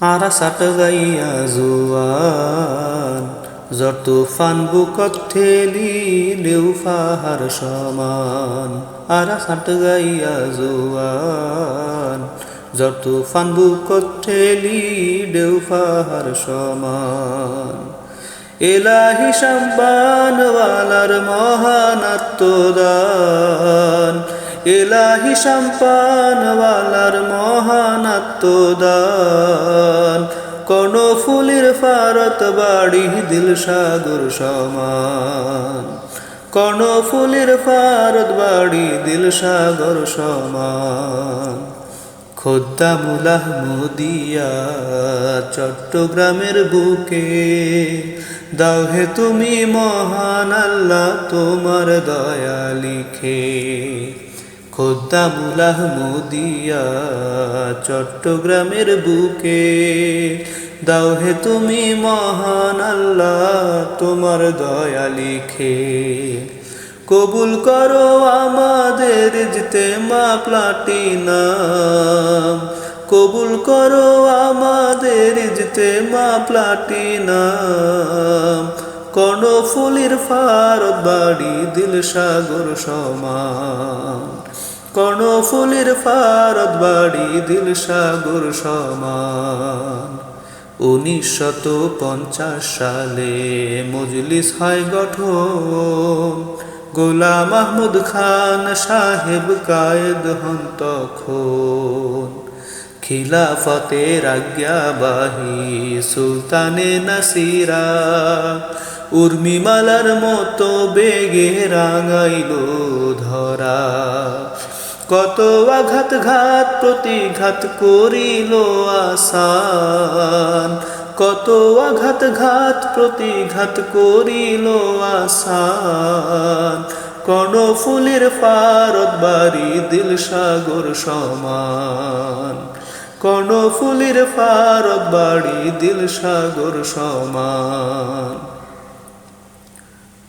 আরা সাট গাইয়া জুয়ান, জ্বর তুফান বুকত ঠেলি লেউ ফাহার সমান। আরা সাট গাইয়া জুয়ান, জ্বর তুফান বুকত ঠেলি লেউ ফাহার সমান। এলাহি সম্পানওয়ালার মহানাত্মদান, এলাহি সম্পানওয়ালার মহানাত্মদান। কোন ফুলের ফারত বাড়ি দিল সাগর সমান। কোন ফুলের ফারত বাড়ি দিল সাগর সমান। খোদ্দা মুলাহ মুদিয়া চট্টগ্রামের বুকে, দাও হে তুমি মহান আল্লাহ তোমার দয়া লিখে। খোদ্দা মুলাহ মুদিয়া চট্টগ্রামের বুকে। দাও হে তুমি মহান আল্লাহ, তোমার দয়া লিখে। কবুল করো আমাদের মা প্লাটিনাম কবুল করো আমাদের মা প্লাটিনাম কোন ফুলির ফারত বাড়ি দিল সাগর সমান। কোন ফুলির ফারত বাড়ি দিল সাগর সমান। উনিশশত পঞ্চাশ সালে মজলিস হয় গঠন। গোলাম মাহমুদ খান সাহেব কায়েদ হন তখন। খিলাফতের আজ্ঞাবাহী সুলতানে নাসিরা। উর্মিমালার মতো বেগে রাঙাইল ধরা। কত আঘাত ঘাত, প্রতিঘাত করিল আসান। কত আঘাত ঘাত, প্রতিঘাত করিল আসান। কোন ফুলের ফারত বাড়ি দিল সাগর সমান। কোন ফুলের ফারত বাড়ি দিল সাগর সমান।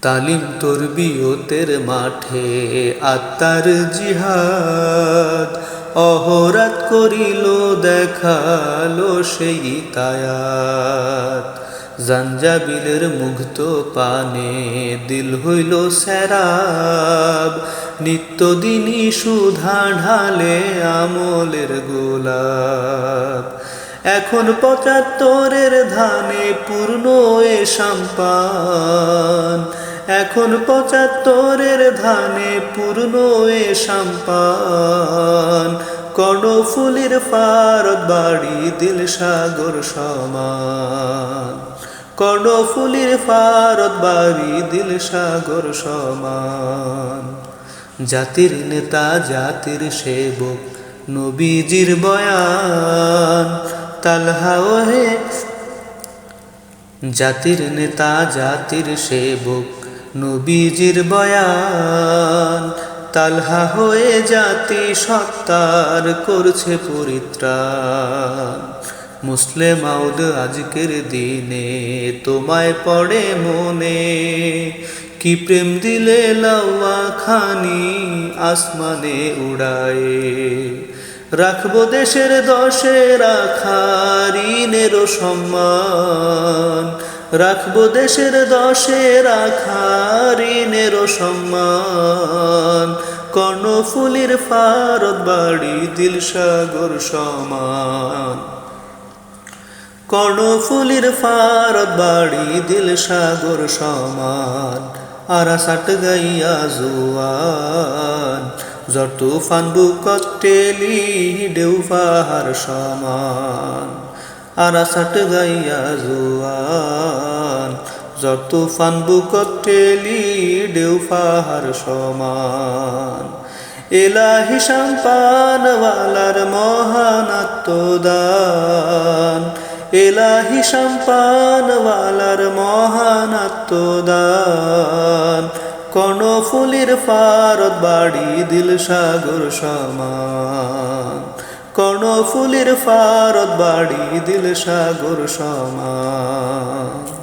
তালিম তোর বিয়তের মাঠে, আত্মার জিহাদ। অহরাত করিল, দেখাল সেই তায়াত। জাঞ্জাবিলের মুগ্ধ পানে দিল হইল স্যারাব। নিত্যদিনই সুধা ঢালে আমলের গোলাপ। এখন পঁচাত্তরের ধানে পূর্ণ এ সাম্পান। এখন পঁচাত্তরের ধানে পূর্ণ এ সাম্পান। কর্ণফুলির ফারত বাড়ি দিল সাগর সমান। কর্ণফুলির ফারত বাড়ি দিল সাগর সমান। জাতির নেতা, জাতির সেবক, নবীজির বয়ান। তালহা ওহে জাতির নেতা, জাতির সেবক, নবীজির বয়ান, তালহা হয়ে জাতি সত্তার করছে পরিত্রাণ। মুসলিম আউদ আজকের দিনে তোমায় পড়ে মনে, কি প্রেম দিলে লাউয়া খানি আসমানে উড়ায়ে। রাখব দেশের দশে রাখারিনের সম্মান। রাখব দেশের দশে রাখারিনের সম্মান। কর্ণফুলির ফারত বাড়ি দিল সাগর সমান। কর্ণফুলির ফারত বাড়ি দিল সাগর সমান। আরা সাট গাইয়া জুয়ান। জ্বর তুফান বুকত টেলি সমান। আরা সাট গাইয়া জুয়ান। জ্বর তুফান বুকত টেলি সমান। এলাহি সম্পানওয়ালার মহানাত্মদান এলাহি সম্পানওয়ালার মহানাত্মদান কোন ফুলির ফারত বাড়ি দিল সাগর সমান কোন ফুলির ফারত বাড়ি দিল সাগর সমান